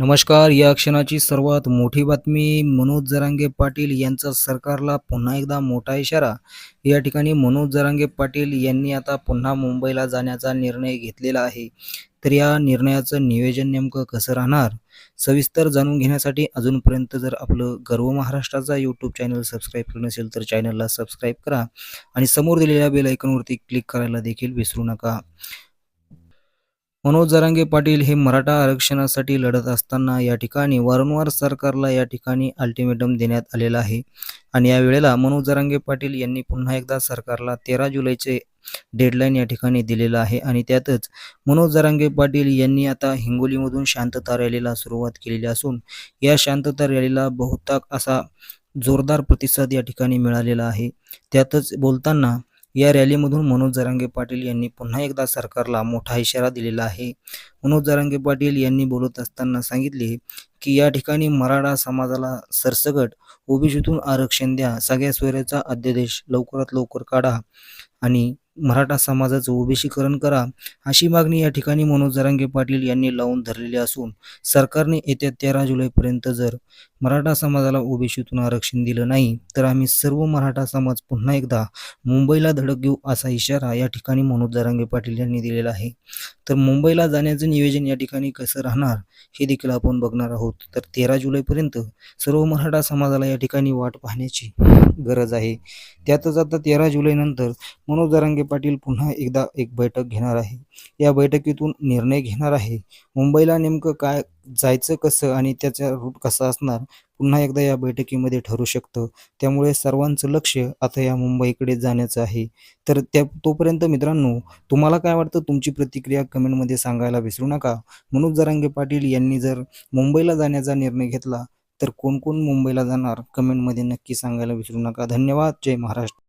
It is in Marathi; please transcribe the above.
नमस्कार या क्षणाची सर्वात मोठी बातमी मनोज जरांगे पाटील यांचा सरकारला पुन्हा एकदा मोठा इशारा. या ठिकाणी मनोज जरांगे पाटील यांनी आता पुन्हा मुंबईला जाण्याचा निर्णय घेतलेला आहे. तर या निर्णयाचं नियोजन नेमकं कसं राहणार? सविस्तर जाणून घेण्यासाठी अजूनपर्यंत जर आपलं गर्व महाराष्ट्राचा यूट्यूब चॅनल सबस्क्राईब केलं नसेल तर चॅनलला सबस्क्राईब करा आणि समोर दिलेल्या बेल आयकॉनवरती क्लिक करायला देखील विसरू नका. मनोज जरांगे पाटील हे मराठा आरक्षणासाठी लढत असताना या ठिकाणी वारंवार सरकारला या ठिकाणी अल्टिमेटम देण्यात आलेला आहे. आणि या वेळेला मनोज जरांगे पाटील यांनी पुन्हा एकदा सरकारला तेरा जुलैचे डेडलाईन या ठिकाणी दिलेलं आहे. आणि त्यातच मनोज जरांगे पाटील यांनी आता हिंगोलीमधून शांतता रॅलीला सुरुवात केलेली असून या शांतता रॅलीला बहुताक असा जोरदार प्रतिसाद या ठिकाणी मिळालेला आहे. त्यातच बोलताना या रॅलीमधून मनोज जरांगे पाटील यांनी पुन्हा एकदा सरकारला मोठा इशारा दिलेला आहे. मनोज जरांगे पाटील यांनी बोलत असताना सांगितले की या ठिकाणी मराठा समाजाला सरसगट ओबीसीतून आरक्षण द्या. सगळ्या सोयऱ्याचा अध्यादेश लवकरात लवकर काढा आणि मराठा समाजाचं ओबीसीकरण करा. अशी मागणी या ठिकाणी मनोज जरांगे पाटील यांनी लावून धरलेली असून सरकारने येत्या तेरा जुलैपर्यंत जर मराठा समाजाला ओबीसीतून आरक्षण दिलं नाही तर आम्ही सर्व मराठा समाज पुन्हा एकदा मुंबईला धडक घेऊ असा इशारा या ठिकाणी मनोज जरांगे पाटील यांनी दिलेला आहे. तर मुंबईला जाण्याचं नियोजन या ठिकाणी कसं राहणार हे देखील आपण बघणार आहोत. तर तेरा जुलैपर्यंत सर्व मराठा समाजाला या ठिकाणी वाट पाहण्याची गरज आहे. त्यातच आता तेरा जुलैनंतर मनोज दरांगे पाटील पुन्हा एकदा एक बैठक घेणार आहे. या बैठकीतून निर्णय घेणार आहे. मुंबईला नेमकं काय जायचं कसं आणि त्याचा रूट कसा असणार पुन्हा एकदा या बैठकीमध्ये ठरू शकतं. त्यामुळे सर्वांचं लक्ष आता या मुंबईकडे जाण्याचं आहे. तर त्या तोपर्यंत मित्रांनो तुम्हाला काय वाटतं? तुमची प्रतिक्रिया कमेंटमध्ये सांगायला विसरू नका. मनोज जरांगे पाटील यांनी जर मुंबईला जाण्याचा निर्णय घेतला तर कोण कोण मुंबईला जाणार? कमेंटमध्ये नक्की सांगायला विसरू नका. धन्यवाद. जय महाराष्ट्र.